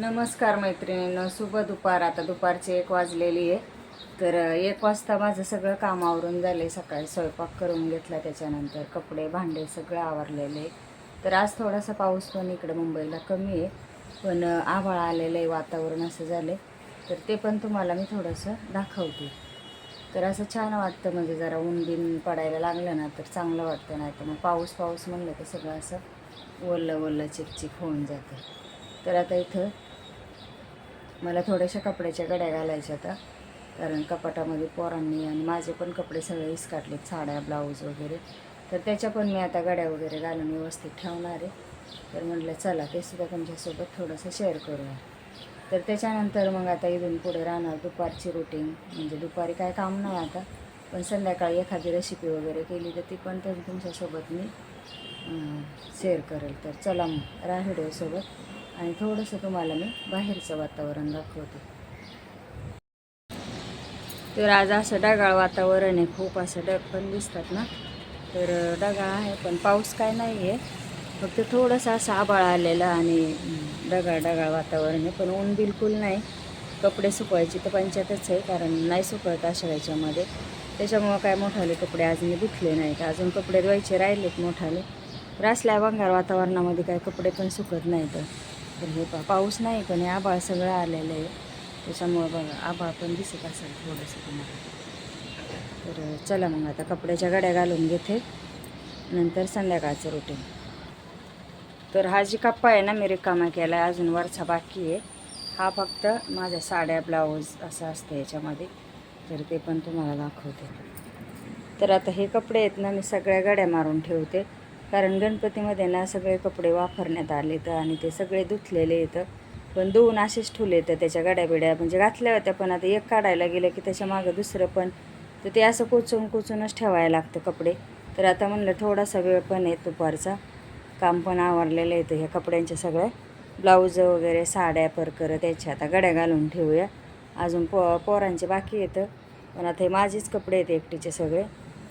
नमस्कार मैत्रिणींनो शुभ दुपार. आता दुपारची एक वाजलेली आहे. तर एक वाजता माझं सगळं काम आवरून झालं आहे सकाळी स्वयंपाक करून घेतला त्याच्यानंतर. कपडे भांडे सगळं आवरलेले तर आज थोडासा पाऊस पण इकडं मुंबईला कमी आहे. पण आभाळ आलेलं आहे वातावरण असं झालं तर ते पण तुम्हाला मी थोडंसं दाखवते. तर असं छान वाटतं म्हणजे जरा ऊन बिन पडायला लागलं ना तर चांगलं वाटतं. नाही तर मग पाऊस पाऊस म्हणलं तर सगळं असं ओलं ओलं चिकचिक होऊन जातं. तर आता इथं मला थोड्याशा कपड्याच्या गड्या घालायच्या आता कारण कपाटामध्ये पोरांनी आणि माझे पण कपडे सगळे इसकाटलेत साड्या ब्लाऊज वगैरे. तर त्याच्या पण मी आता गड्या वगैरे घालून व्यवस्थित ठेवणार आहे. तर म्हटलं चला ते सुद्धा तुमच्यासोबत थोडंसं शेअर करूया. तर त्याच्यानंतर मग आता इथून पुढे राहणार दुपारची रुटीन म्हणजे दुपारी काय काम नाही आता पण संध्याकाळी एखादी रेसिपी वगैरे केली तर ती पण तर तुमच्यासोबत मी शेअर करेल. तर चला मग राहा व्हिडिओसोबत आणि थोडंसं तुम्हाला मी बाहेरचं वातावरण दाखवते. तर आज असं ढगाळ वातावरण आहे खूप असं डग पण दिसतात ना. तर ढगाळ आहे पण पाऊस काय नाही आहे फक्त थोडंसं असं आभाळ आलेलं आणि ढगाळ ढगाळ वातावरण आहे. पण ऊन बिलकुल नाही. कपडे सुकवायची तर पंचायतच आहे कारण नाही सुकवत अशा याच्यामध्ये त्याच्यामुळं काय मोठाले कपडे आज मी धुतले नाहीत. अजून कपडे धुवायचे राहिलेत मोठाले. तर असल्या भंगार वातावरणामध्ये काय कपडे पण सुकत नाहीत. तर हे पा पाऊस नाही पण हे आभाळ सगळं आलेलं आहे. त्याच्यामुळं बघा आभाळ पण दिसत असेल थोडंसं तुम्हाला. तर चला मग आता कपड्याच्या गाड्या घालून घेते. नंतर संध्याकाळचं रुटीन तर हा जी कप्पा आहे ना मी रिकामा केला आहे अजून वरचा बाकी आहे. हा फक्त माझ्या साड्या ब्लाऊज असं असतं याच्यामध्ये. तर ते पण तुम्हाला दाखवते. तर आता हे कपडे आहेत ना मी सगळ्या गड्या मारून ठेवते. कारण गणपतीमध्ये ना सगळे कपडे वापरण्यात आले तर आणि ते सगळे धुतलेले येतं पण दोन असेच ठेवले येतं त्याच्या गड्या बिड्या म्हणजे घातल्या होत्या पण आता एक काढायला गेलं की त्याच्या मागं दुसरं पण. तर ते असं कोचून कोचूनच ठेवायला लागतं कपडे. तर आता म्हणलं थोडासा वेळ पण आहे दुपारचा. काम पण आवरलेलं येतं ह्या कपड्यांच्या सगळ्या ब्लाऊज वगैरे साड्या परकर त्याच्या आता गड्या घालून ठेवूया. अजून पो पोरांचे बाकी येतं पण आता हे माझेच कपडे आहेत एकटीचे सगळे.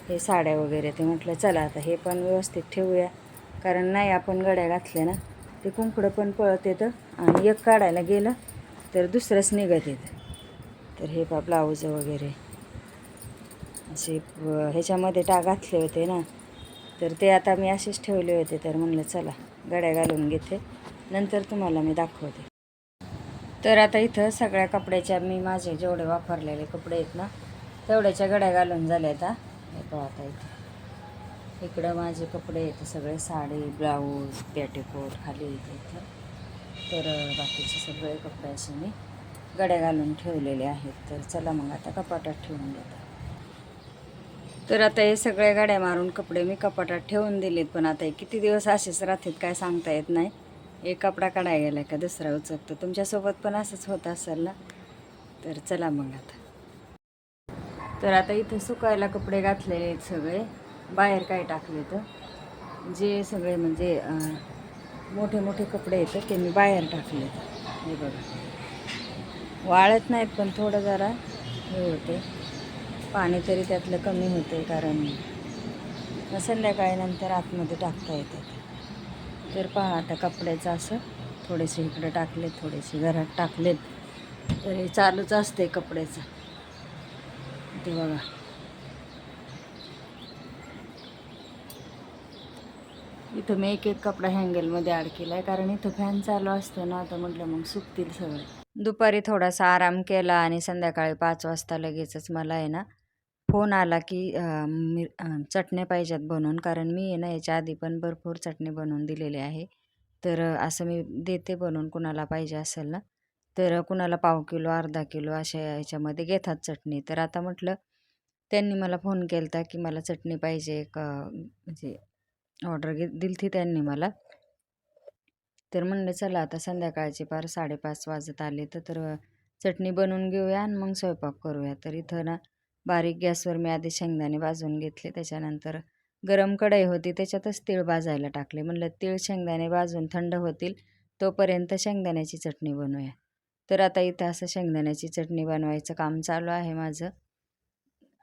हे साड्या वगैरे ते म्हटलं चला आता हे पण व्यवस्थित ठेवूया. कारण नाही आपण गड्या घातल्या ना ते कुंकडं पण पळत येतं आणि एक काढायला गेलं तर दुसरंच निघत येतं. तर हे पा ब्लाऊज वगैरे. असे ह्याच्यामध्ये टा घातले होते ना तर ते आता मी असेच ठेवले होते. तर म्हणलं चला गड्या घालून घेते. नंतर तुम्हाला मी दाखवते. तर आता इथं सगळ्या कपड्याच्या मी माझे जेवढे वापरलेले कपडे आहेत ना तेवढ्याच्या गड्या घालून झाल्या आता. हे आता इथे. इकडं माझे कपडे येते सगळे साडी ब्लाऊज पेटीकोट खाली इथं इथं. तर बाकीचे सगळे कपडे असे मी गड्या घालून ठेवलेले आहेत. तर चला मग आता कपाटात ठेवून देतात तर आता हे सगळ्या गाड्या मारून कपडे मी कपाटात ठेवून दिलेत पण आता हे किती दिवस असेच राहतात काय सांगता येत नाही. एक कपडा काढायला गेला का दुसरा उचकतो तुमच्यासोबत पण असंच होत असेल ना? तर चला मग आता. तर आता इथं सुकायला कपडे घातलेले आहेत सगळे. बाहेर काय टाकले तर? जे सगळे म्हणजे मोठे मोठे कपडे आहेत ते मी बाहेर टाकले हे बघा. वाळत नाहीत पण थोडं जरा हे होते. पाणी तरी त्यातलं कमी होते कारण मग संध्याकाळी नंतर आतमध्ये टाकता येतात तर पहा आता कपड्याचं असं थोडेसे इकडे टाकलेत थोडेसे घरात टाकलेत. तर हे चालूच असते कपड्याचं. ते बघा. इथं मी एक एक कपडा हँगलमध्ये ॲड केला आहे कारण इथं फॅन चालू असतो ना तर म्हटलं मग सुकतील सगळे. दुपारी थोडासा आराम केला आणि संध्याकाळी पाच वाजता लगेचच मला आहे ना फोन आला की अं, मी पाहिजेत बनवून कारण मी आहे ना याच्या आधी पण भरपूर चटणी बनवून दिलेली आहे. तर असं मी देते बनवून कुणाला पाहिजे असेल ना. तर कुणाला पाव किलो अर्धा किलो अशा याच्यामध्ये घेतात चटणी. तर आता म्हटलं त्यांनी मला फोन केला होता की मला चटणी पाहिजे एक म्हणजे ऑर्डर घे दिली ती त्यांनी मला. तर म्हणलं चला आता संध्याकाळची पार साडेपाच वाजत आले तर तर चटणी बनवून घेऊया आणि मग स्वयंपाक करूया. तर इथं ना बारीक गॅसवर मी आधी शेंगदाणे भाजून घेतले. त्याच्यानंतर गरम कढई होती त्याच्यातच तीळ भाजायला टाकले. म्हणलं तीळ शेंगदाणे भाजून थंड होतील तोपर्यंत शेंगदाण्याची चटणी बनवूया. तर आता इथं असं शेंगदाण्याची चटणी बनवायचं काम चालू आहे माझं.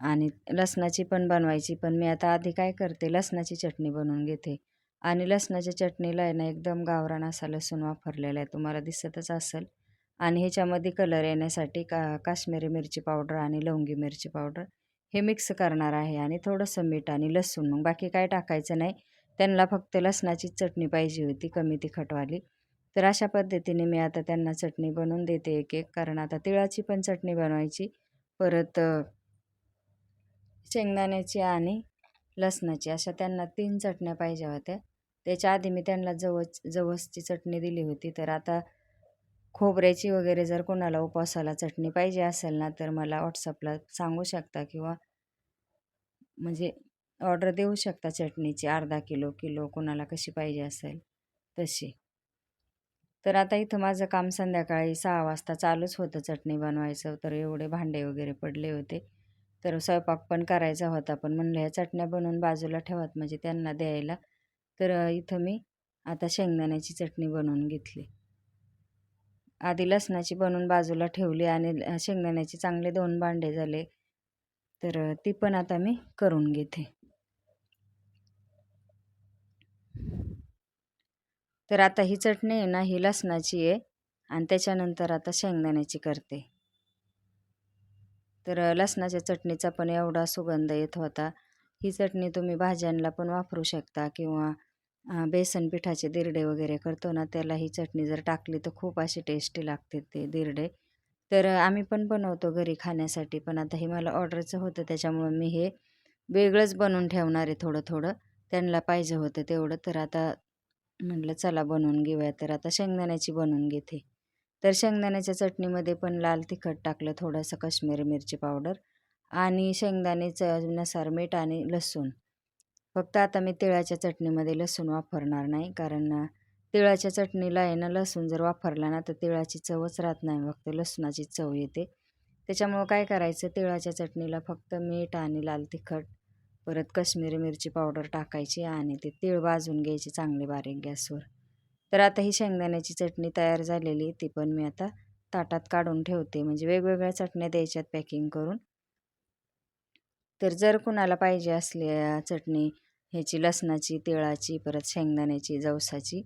आणि लसणाची पण बनवायची पण मी आता आधी काय करते लसणाची चटणी बनवून घेते. आणि लसणाच्या चटणीला आहे ना एकदम गावरान असा लसूण वापरलेला आहे. तुम्हाला दिसतच असेल. आणि ह्याच्यामध्ये कलर येण्यासाठी का काश्मीरी मिरची पावडर आणि लवंगी मिरची पावडर हे मिक्स करणार आहे. आणि थोडंसं मीठ आणि लसूण मग बाकी काय टाकायचं नाही. त्यांना फक्त लसणाची चटणी पाहिजे होती कमी तिखटवाली. तर अशा पद्धतीने मी आता त्यांना चटणी बनवून देते एक एक. कारण आता तिळाची पण चटणी बनवायची. परत शेंगदाण्याची आणि लसणाची अशा त्यांना तीन चटण्या पाहिजे होत्या. त्याच्या आधी मी त्यांना जवस जवसची चटणी दिली होती. तर आता खोबऱ्याची वगैरे जर कोणाला उपवासाला चटणी पाहिजे असेल ना तर मला व्हॉट्सअपला सांगू शकता किंवा म्हणजे ऑर्डर देऊ शकता चटणीची. अर्धा किलो किलो कोणाला कशी पाहिजे असेल तशी. तर आता इथं माझं काम संध्याकाळी सहा वाजता चालूच होतं. चटणी बनवायचं तर एवढे भांडे वगैरे पडले होते. तर स्वयंपाक पण करायचा होता पण म्हणलं ह्या चटण्या बनवून बाजूला ठेवत म्हणजे त्यांना द्यायला. तर इथं मी आता शेंगदाण्याची चटणी बनवून घेतली. आधी लसणाची बनवून बाजूला ठेवली आणि शेंगदाण्याचे चांगले दोन भांडे झाले. तर ती पण आता मी करून घेते. तर आता ही चटणी आहे ना ही लसणाची आहे आणि त्याच्यानंतर आता शेंगदाण्याची करते. तर लसणाच्या चटणीचा पण एवढा सुगंध येत होता. ही चटणी तुम्ही भाज्यांना पण वापरू शकता किंवा बेसन पिठाचे दिरडे वगैरे करतो ना त्याला ही चटणी जर टाकली तर खूप अशी टेस्टी लागते ते दिरडे. तर आम्ही पण बनवतो घरी खाण्यासाठी पण आता हे मला ऑर्डरचं होतं त्याच्यामुळं मी हे वेगळंच बनवून ठेवणार आहे थोडं थोडं त्यांना पाहिजे होतं तेवढं. तर आता म्हटलं चला बनवून घेऊया तर आता शेंगदाण्याची बनवून घेते. तर शेंगदाण्याच्या चटणीमध्ये पण लाल तिखट टाकलं थोडंसं काश्मीरी मिरची पावडर आणि शेंगदाणे चवीनुसार मीठ आणि लसूण. फक्त आता मी तिळाच्या चटणीमध्ये लसूण वापरणार नाही कारण तिळाच्या चटणीला आहे ना लसूण जर वापरला ना तर तिळाची चवच राहत नाही फक्त लसणाची चव येते. त्याच्यामुळं काय करायचं तिळाच्या चटणीला फक्त मीठ आणि लाल तिखट परत कश्मीरी मिरची पावडर टाकायची आणि ते तीळ भाजून घ्यायचे चांगले बारीक गॅसवर. तर आता ही शेंगदाण्याची चटणी तयार झालेली ती पण मी आता ताटात काढून ठेवते. म्हणजे वेगवेगळ्या चटण्या द्यायच्यात पॅकिंग करून. तर जर कुणाला पाहिजे असली चटणी ह्याची लसणाची तिळाची परत शेंगदाण्याची जवसाची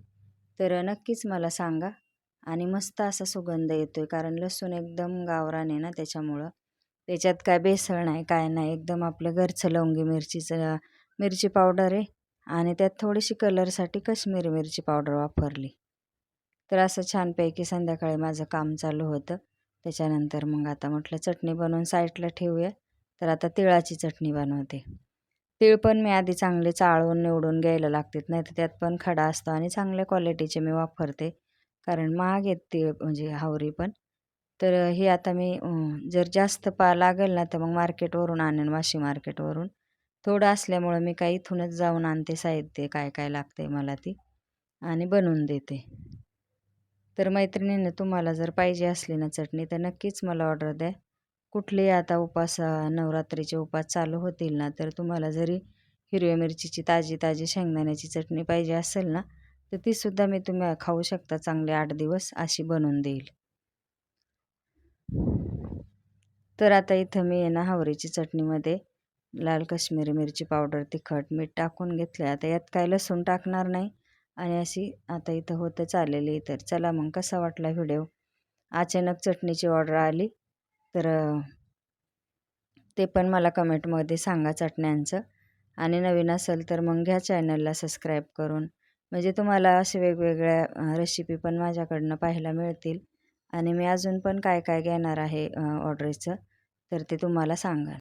तर नक्कीच मला सांगा. आणि मस्त असा सुगंध येतो आहे कारण लसूण एकदम गावरान आहे ना त्याच्यामुळं. त्याच्यात काय बेसळ नाही काय नाही. एकदम आपलं घरचं लवंगी मिरचीचं मिरची पावडर आहे. आणि त्यात थोडीशी कलरसाठी कश्मीरी मिरची पावडर वापरली. तर असं छानपैकी संध्याकाळी माझं काम चालू होतं. त्याच्यानंतर मग आता म्हटलं चटणी बनवून साईडला ठेवूया. तर आता तिळाची चटणी बनवते. तीळ पण मी आधी चांगले चाळून निवडून घ्यायला लागतात. नाही तर त्यात पण खडा असतो आणि चांगल्या क्वालिटीचे मी वापरते. कारण महाग आहेत तीळ म्हणजे हावरी पण. तर हे आता मी जर जास्त पा लागेल ना तर मग मार्केटवरून आणेन वाशी मार्केटवरून. थोडं असल्यामुळं मी काही इथूनच जाऊन आणते साहित्य काय काय लागते मला ती. आणि बनवून देते. तर मैत्रिणीनं तुम्हाला जर पाहिजे असली ना चटणी तर नक्कीच मला ऑर्डर द्या. कुठलेही आता उपास नवरात्रीचे उपास चालू होतील ना तर तुम्हाला जरी हिरव्या मिरचीची ताजी ताजी शेंगदाण्याची चटणी पाहिजे असेल ना तर तीसुद्धा मी तुम्ही खाऊ शकता चांगले आठ दिवस अशी बनवून देईल. तर आता इथं मी आहे ना हावरीची चटणीमध्ये लाल काश्मीरी मिरची पावडर तिखट मीठ टाकून घेतलं आता यात काय लसूण टाकणार नाही. आणि अशी आता इथं होतं चाललेली तर चला मग कसा वाटला व्हिडिओ? अचानक चटणीची ऑर्डर आली. तर ते पण मला कमेंटमध्ये सांगा चटण्यांचं. आणि नवीन असेल तर मग घ्या चॅनलला सबस्क्राईब करून. म्हणजे तुम्हाला असे वेगवेगळ्या रेसिपी पण माझ्याकडनं पाहायला मिळतील. आणि मी अजून पण काय काय घेणार आहे ऑर्डरचं तर ते तुम्हाला सांगा